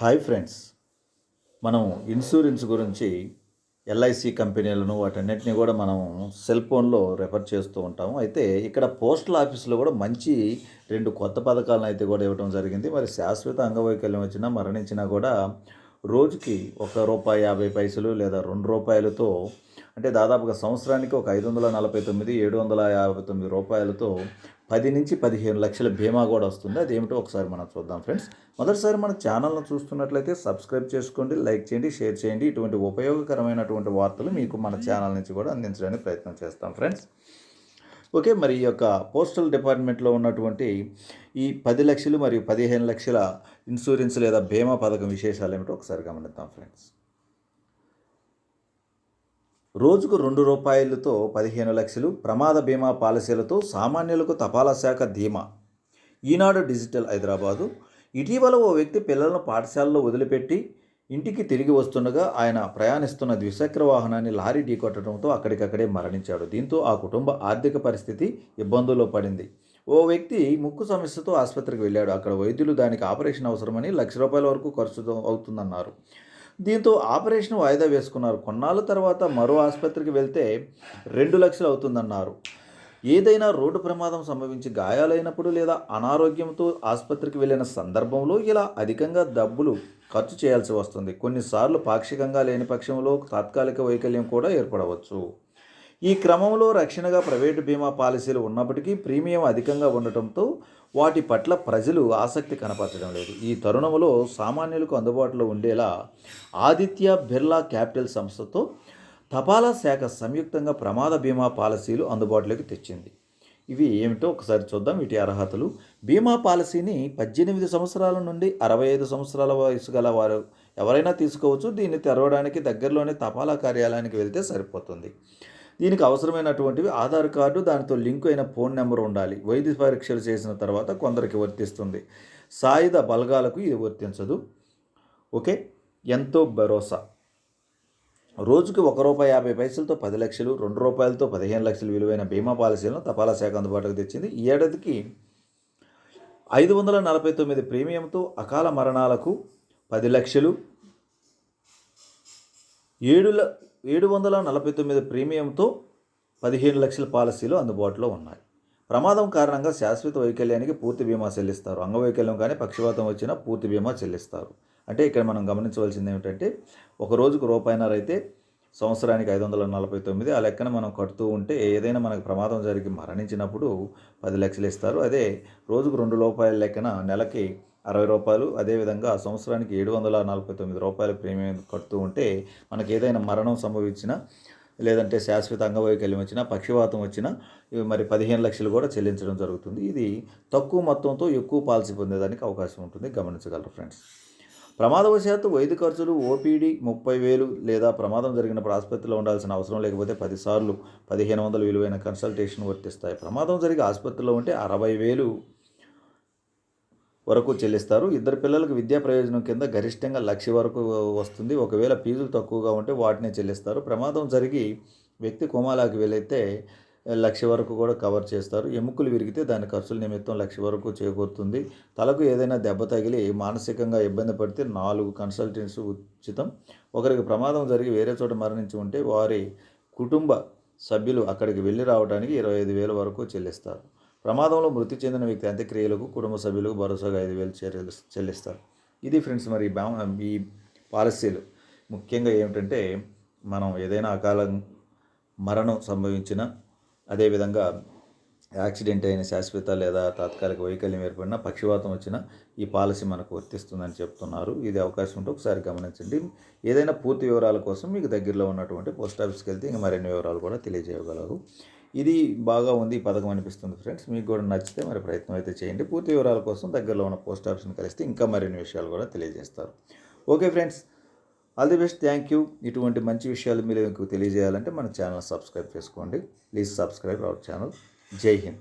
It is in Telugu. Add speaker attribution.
Speaker 1: Hi friends. మనం ఇన్సూరెన్స్ గురించి ఎల్ఐసి కంపెనీలను వాటన్నిటిని కూడా మనం సెల్ ఫోన్లో రెఫర్ చేస్తూ ఉంటాము. అయితే ఇక్కడ పోస్టల్ ఆఫీస్లో కూడా మంచి రెండు కొత్త పథకాలను అయితే కూడా ఇవ్వడం జరిగింది. మరి శాశ్వత అంగవైకల్యం వచ్చినా మరణించినా కూడా రోజుకి ఒక రూపాయి యాభై పైసలు లేదా రెండు రూపాయలతో అంటే దాదాపుగా సంవత్సరానికి ఒక ఐదు వందల నలభై తొమ్మిది ఏడు వందల యాభై తొమ్మిది రూపాయలతో పది నుంచి పదిహేను లక్షల బీమా కూడా వస్తుంది. అదేమిటో ఒకసారి మనం చూద్దాం ఫ్రెండ్స్. మొదటిసారి మన ఛానల్ను చూస్తున్నట్లయితే సబ్స్క్రైబ్ చేసుకోండి లైక్ చేయండి షేర్ చేయండి. ఇటువంటి ఉపయోగకరమైనటువంటి వార్తలు మీకు మన ఛానల్ నుంచి కూడా అందించడానికి ప్రయత్నం చేస్తాం ఫ్రెండ్స్. ఓకే మరి ఈ యొక్క పోస్టల్ డిపార్ట్మెంట్లో ఉన్నటువంటి ఈ పది లక్షలు మరియు పదిహేను లక్షల ఇన్సూరెన్స్ లేదా బీమా పథకం విశేషాలు ఏమిటో ఒకసారి గమనిద్దాం ఫ్రెండ్స్. రోజుకు రెండు రూపాయలతో పదిహేను లక్షలు ప్రమాద బీమా పాలసీలతో సామాన్యులకు తపాలా శాఖ ధీమా. ఈనాడు డిజిటల్ హైదరాబాదు. ఇటీవల ఓ వ్యక్తి పిల్లలను పాఠశాలలో వదిలిపెట్టి ఇంటికి తిరిగి వస్తుండగా ఆయన ప్రయాణిస్తున్న ద్విచక్ర వాహనాన్ని లారీ ఢీకొట్టడంతో అక్కడికక్కడే మరణించాడు. దీంతో ఆ కుటుంబ ఆర్థిక పరిస్థితి ఇబ్బందుల్లో పడింది. ఓ వ్యక్తి ముక్కు సమస్యతో ఆసుపత్రికి వెళ్ళాడు. అక్కడ వైద్యులు దానికి ఆపరేషన్ అవసరమని లక్ష రూపాయల వరకు ఖర్చు అవుతుందన్నారు. దీంతో ఆపరేషన్ వాయిదా వేసుకున్నారు. కొన్నాళ్ళ తర్వాత మరో ఆసుపత్రికి వెళ్తే రెండు లక్షలు అవుతుందన్నారు. ఏదైనా రోడ్డు ప్రమాదం సంభవించి గాయాలైనప్పుడు లేదా అనారోగ్యంతో ఆసుపత్రికి వెళ్ళిన సందర్భంలో ఇలా అధికంగా డబ్బులు ఖర్చు చేయాల్సి వస్తుంది. కొన్నిసార్లు పాక్షికంగా లేని పక్షంలో తాత్కాలిక వైకల్యం కూడా ఏర్పడవచ్చు. ఈ క్రమంలో రక్షణగా ప్రైవేటు బీమా పాలసీలు ఉన్నప్పటికీ ప్రీమియం అధికంగా ఉండటంతో వాటి పట్ల ప్రజలు ఆసక్తి కనపరచడం లేదు. ఈ తరుణంలో సామాన్యులకు అందుబాటులో ఉండేలా ఆదిత్య బిర్లా క్యాపిటల్ సంస్థతో తపాలా శాఖ సంయుక్తంగా ప్రమాద బీమా పాలసీలు అందుబాటులోకి తెచ్చింది. ఇవి ఏమిటో ఒకసారి చూద్దాం. వీటి అర్హతలు. బీమా పాలసీని పద్దెనిమిది సంవత్సరాల నుండి అరవై ఐదు సంవత్సరాల వయసు గల వారు ఎవరైనా తీసుకోవచ్చు. దీన్ని తెరవడానికి దగ్గరలోనే తపాలా కార్యాలయానికి వెళ్తే సరిపోతుంది. దీనికి అవసరమైనటువంటివి ఆధార్ కార్డు దానితో లింక్ అయిన ఫోన్ నెంబర్ ఉండాలి. వైద్య పరీక్షలు చేసిన తర్వాత కొందరికి వర్తిస్తుంది. సాయుధ బలగాలకు ఇది వర్తించదు. ఓకే? ఎంతో భరోసా. రోజుకి ఒక రూపాయి యాభై పైసలతో పది లక్షలు రెండు రూపాయలతో పదిహేను లక్షలు విలువైన బీమా పాలసీలను తపాలా శాఖ అందుబాటులోకి తెచ్చింది. ఈ ఏడాదికి ఐదు వందల నలభై తొమ్మిది ప్రీమియంతో అకాల మరణాలకు పది లక్షలు ఏడు ఏడు వందల నలభై తొమ్మిది ప్రీమియంతో పదిహేను లక్షల పాలసీలు అందుబాటులో ఉన్నాయి. ప్రమాదం కారణంగా శాశ్వత వైకల్యానికి పూర్తి బీమా చెల్లిస్తారు. అంగవైకల్యం కానీ పక్షవాతం వచ్చినా పూర్తి బీమా చెల్లిస్తారు. అంటే ఇక్కడ మనం గమనించవలసింది ఏమిటంటే ఒక రోజుకు రూపాయినర అయితే సంవత్సరానికి ఐదు వందల నలభై తొమ్మిది ఆ లెక్కన మనం కడుతూ ఉంటే ఏదైనా మనకు ప్రమాదం జరిగి మరణించినప్పుడు పది లక్షలు ఇస్తారు. అదే రోజుకు రెండు రూపాయల లెక్కన నెలకి అరవై రూపాయలు అదేవిధంగా సంవత్సరానికి ఏడు వందల నలభై తొమ్మిది రూపాయల ప్రీమియం కడుతూ ఉంటే మనకి ఏదైనా మరణం సంభవించినా లేదంటే శాశ్వత అంగవైకల్యం వచ్చినా పక్షవాతం వచ్చినా మరి పదిహేను లక్షలు కూడా చెల్లించడం జరుగుతుంది. ఇది తక్కువ మొత్తంతో ఎక్కువ పాలసీ పొందేదానికి అవకాశం ఉంటుంది. గమనించగలరు ఫ్రెండ్స్. ప్రమాదవశాత్తు వైద్య ఖర్చులు ఓపీడీ ముప్పై వేలు లేదా ప్రమాదం జరిగినప్పుడు ఆసుపత్రిలో ఉండాల్సిన అవసరం లేకపోతే పదిసార్లు పదిహేను వందల విలువైన కన్సల్టేషన్ వర్తిస్తాయి. ప్రమాదం జరిగి ఆసుపత్రిలో ఉంటే అరవై వేలు వరకు చెల్లిస్తారు. ఇద్దరు పిల్లలకు విద్యా ప్రయోజనం కింద గరిష్టంగా లక్ష వరకు వస్తుంది. ఒకవేళ ఫీజులు తక్కువగా ఉంటే వాటిని చెల్లిస్తారు. ప్రమాదం జరిగి వ్యక్తి కోమాలాకి వెళ్ళైతే లక్ష వరకు కూడా కవర్ చేస్తారు. ఎముకలు విరిగితే దాని ఖర్చుల నిమిత్తం లక్ష వరకు చేకూరుతుంది. తలకు ఏదైనా దెబ్బ తగిలి మానసికంగా ఇబ్బంది పడితే నాలుగు కన్సల్టెంట్స్ ఉచితం. ఒకరికి ప్రమాదం జరిగి వేరే చోట మరణించి ఉంటే వారి కుటుంబ సభ్యులు అక్కడికి వెళ్ళి రావడానికి ఇరవై ఐదు వేల వరకు చెల్లిస్తారు. ప్రమాదంలో మృతి చెందిన వ్యక్తి అంత్యక్రియలకు కుటుంబ సభ్యులకు భరోసాగా ఐదు వేలు చెల్లిస్తారు. ఇది ఫ్రెండ్స్ మరి ఈ పాలసీలు. ముఖ్యంగా ఏమిటంటే మనం ఏదైనా అకాల మరణం సంభవించిన అదేవిధంగా యాక్సిడెంట్ అయిన శాశ్వత లేదా తాత్కాలిక వైకల్యం ఏర్పడిన పక్షవాతం వచ్చిన ఈ పాలసీ మనకు వర్తిస్తుందని చెప్తున్నారు. ఇది అవకాశం ఉంటే ఒకసారి గమనించండి. ఏదైనా పూర్తి వివరాల కోసం మీకు దగ్గరలో ఉన్నటువంటి పోస్ట్ ఆఫీస్కి వెళ్తే ఇంకా మరిన్ని వివరాలు కూడా తెలియజేయగలరు. ఇది బాగా ఉంది ఈ పథకం అనిపిస్తుంది ఫ్రెండ్స్. మీకు కూడా నచ్చితే మరి ప్రయత్నం అయితే చేయండి. పూర్తి వివరాల కోసం దగ్గరలో ఉన్న పోస్ట్ ఆఫీస్ని కలిస్తే ఇంకా మరిన్ని విషయాలు కూడా తెలియజేస్తారు. Okay friends. All the best thank you ఇటువంటి మంచి విషయాలు మీరు మీకు తెలియజేయాలంటే మన ఛానల్ సబ్స్క్రైబ్ చేసుకోండి. Please subscribe our channel Jai Hind.